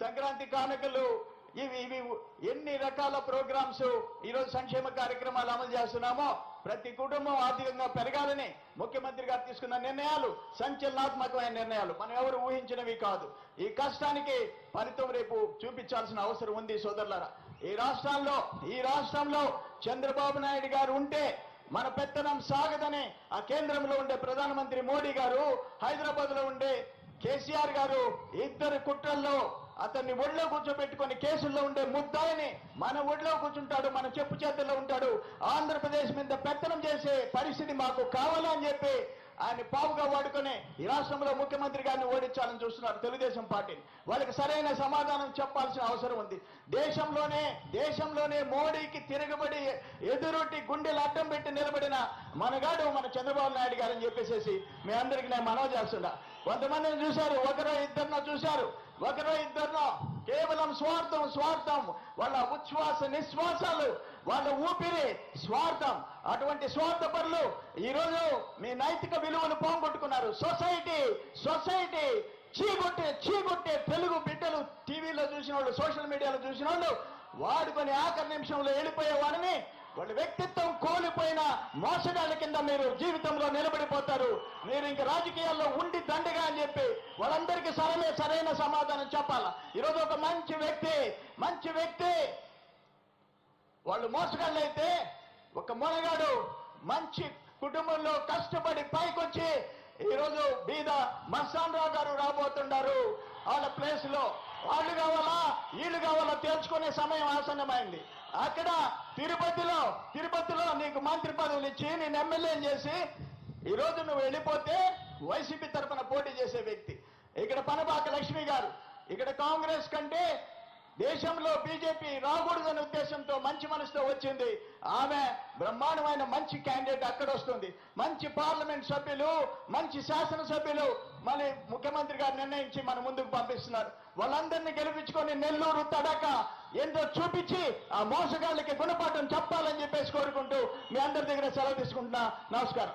సంక్రాంతి కానుకలు ఇవి ఇవి ఎన్ని రకాల ప్రోగ్రామ్స్ ఈరోజు సంక్షేమ కార్యక్రమాలు అమలు చేస్తున్నామో ప్రతి కుటుంబం ఆర్థికంగా పెరగాలని ముఖ్యమంత్రి గారు తీసుకున్న నిర్ణయాలు సంచలనాత్మకమైన నిర్ణయాలు. మనం ఎవరు ఊహించినవి కాదు. ఈ కష్టానికి ఫలితం రేపు చూపించాల్సిన అవసరం ఉంది సోదరులారా. ఈ రాష్ట్రాల్లో ఈ రాష్ట్రంలో చంద్రబాబు నాయుడు గారు ఉంటే మన పెత్తనం సాగదని ఆ కేంద్రంలో ఉండే ప్రధానమంత్రి మోడీ గారు హైదరాబాద్లో ఉండే కేసీఆర్ గారు ఇద్దరు కుట్రల్లో అతన్ని ఒళ్ళో కూర్చోబెట్టుకొని కేసుల్లో ఉండే ముద్దాయిని మన ఒళ్ళో కూర్చుంటాడు మన చెప్పు చేతుల్లో ఉంటాడు ఆంధ్రప్రదేశ్ మీద పెత్తనం చేసే పరిస్థితి మాకు కావాలని చెప్పి ఆయన పావుగా వాడుకొని ఈ రాష్ట్రంలో ముఖ్యమంత్రి గారిని ఓడించాలని చూస్తున్నారు తెలుగుదేశం పార్టీని వాళ్ళకి సరైన సమాధానం చెప్పాల్సిన అవసరం ఉంది. దేశంలోనే దేశంలోనే మోడీకి తిరగబడి ఎదురొట్టి గుండెలు అడ్డం పెట్టి నిలబడిన మనగాడు మన చంద్రబాబు నాయుడు గారు అని చెప్పేసి మీ అందరికి నేను మనవి చేస్తున్నా. కొంతమందిని చూశారు ఒకరో ఇద్దరినో చూశారు. ఒకరో ఇద్దరినో కేవలం స్వార్థం స్వార్థం. వాళ్ళ ఉచ్ఛ్వాస నిశ్వాసాలు వాళ్ళ ఊపిరి స్వార్థం. అటువంటి స్వార్థపరులు ఈరోజు మీ నైతిక విలువలు పోగొట్టుకున్నారు. సొసైటీ సొసైటీ చీకొట్టే చీకొట్టే తెలుగు బిడ్డలు టీవీలో చూసిన వాళ్ళు సోషల్ మీడియాలో చూసిన వాళ్ళు వాడుకొని ఆఖరి నిమిషంలో వెళ్ళిపోయే వాడిని వాళ్ళ వ్యక్తిత్వం కోల్పోయిన మోసగాళ్ళ కింద మీరు జీవితంలో నిలబడిపోతారు. మీరు ఇంక రాజకీయాల్లో ఉండి దండగా అని చెప్పి వాళ్ళందరికీ సరైన సరైన సమాధానం చెప్పాలా? ఈరోజు ఒక మంచి వ్యక్తి మంచి వ్యక్తి. వాళ్ళు మోసగాళ్ళైతే ఒక మొనగాడు మంచి కుటుంబంలో కష్టపడి పైకొచ్చి ఈరోజు బీద మస్తాన్ రావు గారు రాబోతున్నారు. వాళ్ళ ప్లేస్లో వాళ్ళు కావాలా వీళ్ళు కావాలా తేల్చుకునే సమయం ఆసన్నమైంది. అక్కడ తిరుపతిలో తిరుపతిలో నీకు మంత్రి పదవులు ఇచ్చి నేను ఎమ్మెల్యే చేసి ఈ రోజు నువ్వు వెళ్ళిపోతే వైసీపీ తరఫున పోటీ చేసే వ్యక్తి. ఇక్కడ పనబాక లక్ష్మి గారు ఇక్కడ కాంగ్రెస్ కంటే దేశంలో బీజేపీ రాకూడదనే ఉద్దేశంతో మంచి మనసుతో వచ్చింది. ఆమె బ్రహ్మాండమైన మంచి క్యాండిడేట్ అక్కడ వస్తుంది. మంచి పార్లమెంట్ సభ్యులు మంచి శాసనసభ్యులు మళ్ళీ ముఖ్యమంత్రి గారు నిర్ణయించి మన ముందుకు పంపిస్తున్నారు. వాళ్ళందరినీ గెలిపించుకొని నెల్లూరు తడక ఏంటో చూపించి ఆ మోసగాళ్ళకి గుణపాఠం చెప్పాలని చెప్పేసి కోరుకుంటూ మీ అందరి దగ్గర సెలవు తీసుకుంటున్నా. నమస్కారం.